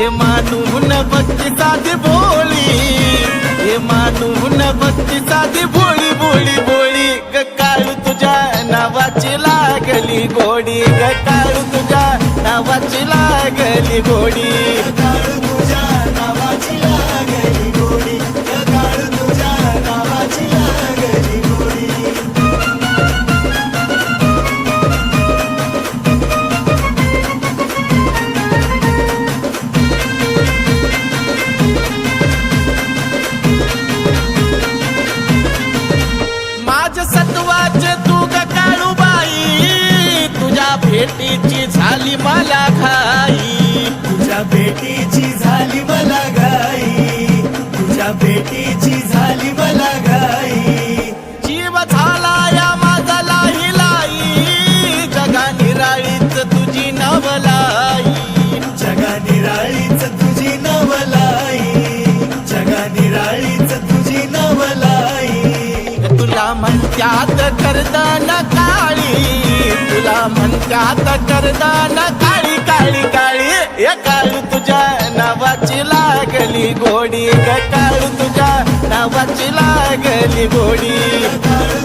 हे मानून भक्ती साधी भोळी हे मानून भक्ती साधी बोळी बोळी बोळी ग काळू तुझ्या नावाची लागली गोडी. ग काळू तुझ्या नावाची लागली गोडी. झाली मला घाई. तुझ्या भेटीची झाली मला घाई. तुझ्या भेटीची झाली मला घाई. जीव झाला या माझा लाई. लाई जगा निराळीच तुझी नवलाई जगा निराळीच तुझी नवलाई जगा निराळीच तुझी नवलाई तुला म्हणत्यात करदान काळी. माझ्या हातात करताना काळी काळी काळी. या काळू तुझ्या नावाची लागली गोडी. काळू तुझ्या नावाची लागली गोडी. काळू